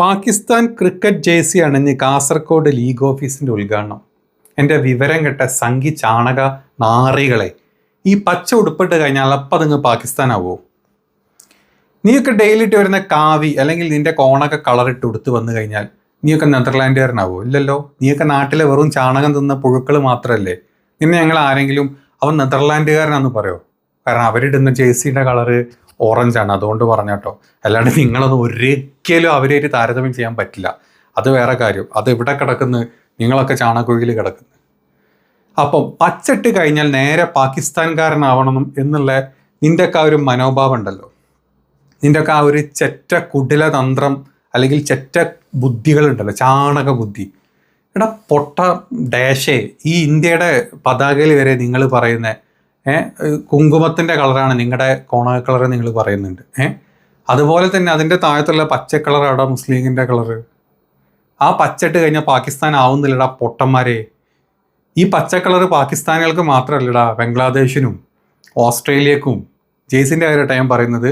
Pakistan cricket jersey അണിഞ്ഞ് Kasaragod league ഓഫീസിന്റെ ഉദ്ഘാടനം. എന്റെ വിവരം കെട്ട സംഘി ചാണക നാറികളെ ഈ പച്ച ഉടുപ്പിട്ട് കഴിഞ്ഞാൽ അപ്പം അതങ്ങ് പാകിസ്ഥാനാവോ? നീയൊക്കെ ഡെയിലി ഇട്ട് വരുന്ന കാവി അല്ലെങ്കിൽ നിന്റെ കോണൊക്കെ കളറിട്ട് ഉടുത്ത് വന്നു കഴിഞ്ഞാൽ നീയൊക്കെ നെതർലാൻഡുകാരനാവോ? ഇല്ലല്ലോ നീയൊക്കെ നാട്ടിലെ വെറും ചാണകം തിന്ന പുഴുക്കൾ മാത്രമല്ലേ നിന്നെ ഞങ്ങൾ ആരെങ്കിലും അവൻ നെതർലാൻഡുകാരനാന്ന് പറയോ? കാരണം അവരിടുന്ന ജേഴ്സിയുടെ കളറ് ഓറഞ്ചാണ് അതുകൊണ്ട് പറഞ്ഞ കേട്ടോ. അല്ലാണ്ട് നിങ്ങളൊന്നും ഒരിക്കലും അവരായിട്ട് താരതമ്യം ചെയ്യാൻ പറ്റില്ല. അത് വേറെ കാര്യം. അത് ഇവിടെ കിടക്കുന്ന? നിങ്ങളൊക്കെ ചാണകുഴിയിൽ കിടക്കുന്നു. അപ്പം പച്ചിട്ട് കഴിഞ്ഞാൽ നേരെ പാകിസ്ഥാൻകാരനാവണം എന്നുള്ള നിന്റെയൊക്കെ ആ ഒരു മനോഭാവം ഉണ്ടല്ലോ. നിന്റെയൊക്കെ ആ ഒരു ചെറ്റ കുടില തന്ത്രം അല്ലെങ്കിൽ ചെറ്റ ബുദ്ധികളുണ്ടല്ലോ ചാണക ബുദ്ധി. എടാ പൊട്ട ഡാഷേ ഈ ഇന്ത്യയുടെ പതാകയിൽ വരെ നിങ്ങൾ പറയുന്ന കുങ്കുമത്തിന്റെ കളറാണ് നിങ്ങളുടെ കോണ കളർ നിങ്ങൾ പറയുന്നുണ്ട്. ഏഹ് അതുപോലെ തന്നെ അതിന്റെ താഴത്തുള്ള പച്ച കളറാണ് മുസ്ലിങ്ങിന്റെ കളറ്. ആ പച്ചട്ട് കഴിഞ്ഞാൽ പാകിസ്ഥാൻ ആവുന്നില്ലടാ പൊട്ടന്മാരെ. ഈ പച്ച കളർ പാകിസ്ഥാനികൾക്ക് മാത്രമല്ലടാ ബംഗ്ലാദേശിനും ഓസ്ട്രേലിയക്കും ജെയ്സിന്റെ കാര്യമായിട്ട് ഞാൻ പറയുന്നത്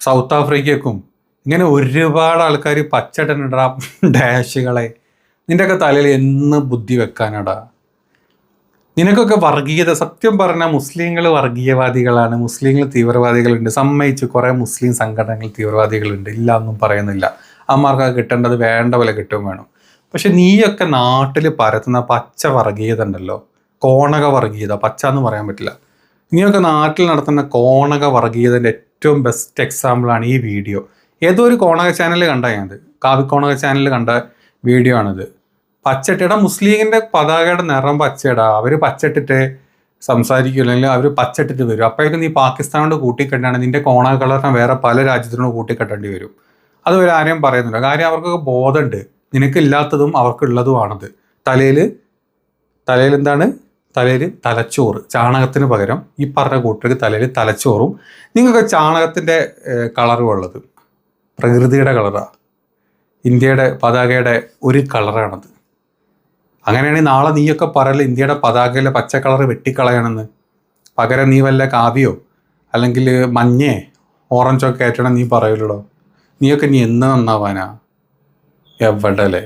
സൗത്ത് ആഫ്രിക്കക്കും ഇങ്ങനെ ഒരുപാട് ആൾക്കാർ പച്ചട്ടനിടാ ഡാഷുകളെ. നിന്റെയൊക്കെ തലയിൽ എന്ന് ബുദ്ധി വെക്കാനടാ. നിനക്കൊക്കെ വർഗീയത സത്യം പറഞ്ഞാൽ മുസ്ലിങ്ങൾ വർഗീയവാദികളാണ്. മുസ്ലിങ്ങൾ തീവ്രവാദികളുണ്ട്. സമ്മതിച്ച്. കുറേ മുസ്ലിം സംഘടനകൾ തീവ്രവാദികളുണ്ട്. ഇല്ല ഒന്നും പറയുന്നില്ല. അമ്മമാർക്ക് കിട്ടേണ്ടത് വേണ്ട പോലെ കിട്ടും വേണം. പക്ഷെ നീയൊക്കെ നാട്ടിൽ പരത്തുന്ന പച്ച വർഗീയത ഉണ്ടല്ലോ. കോണക വർഗീയത പച്ച എന്ന് പറയാൻ പറ്റില്ല. നീയൊക്കെ നാട്ടിൽ നടത്തുന്ന കോണക വർഗീയതന്റെ ഏറ്റവും ബെസ്റ്റ് എക്സാമ്പിളാണ് ഈ വീഡിയോ ഏതോ ഒരു കോണക ചാനൽ കണ്ട ഞാനത്? കോണക ചാനൽ കണ്ട വീഡിയോ ആണിത്. പച്ചട്ടിടാ മുസ്ലിങ്ങിന്റെ പതാകയുടെ നിറം പച്ചയിടാ അവർ പച്ചട്ടിട്ട് സംസാരിക്കും അല്ലെങ്കിൽ അവർ പച്ചട്ടിട്ട് വരും. അപ്പോഴേക്കും നീ പാകിസ്ഥാനോട് കൂട്ടിക്കെട്ടാണ് നിന്റെ കോണ കളറിനെ വേറെ പല രാജ്യത്തിനോട് കൂട്ടിക്കെട്ടേണ്ടി വരും. അത് ഒരു ആരെയും പറയുന്നില്ല. കാര്യം അവർക്കൊക്കെ ബോധമുണ്ട്. നിനക്കില്ലാത്തതും അവർക്കുള്ളതുമാണത്. തലയിൽ തലയിൽ എന്താണ്? തലയിൽ തലച്ചോറ്. ചാണകത്തിന് പകരം ഈ പറഞ്ഞ കൂട്ടർക്ക് തലയിൽ തലച്ചോറും. നിങ്ങൾക്ക് ചാണകത്തിന്റെ കളറും ഉള്ളത്. പ്രകൃതിയുടെ കളറാണ് ഇന്ത്യയുടെ പതാകയുടെ ഒരു കളറാണത്. അങ്ങനെയാണെങ്കിൽ നാളെ നീയൊക്കെ പറയൽ ഇന്ത്യയുടെ പതാകയിലെ പച്ച കളർ വെട്ടിക്കളയണമെന്ന് പകരം നീ വല്ല കാവിയോ അല്ലെങ്കിൽ മഞ്ഞേ ഓറഞ്ചോ ഒക്കെ ആയിട്ടാണ് നീ പറയലുള്ളൂ നീയൊക്കെ നീ എന്ന് നന്നാവാനാ? എവിടെ അല്ലേ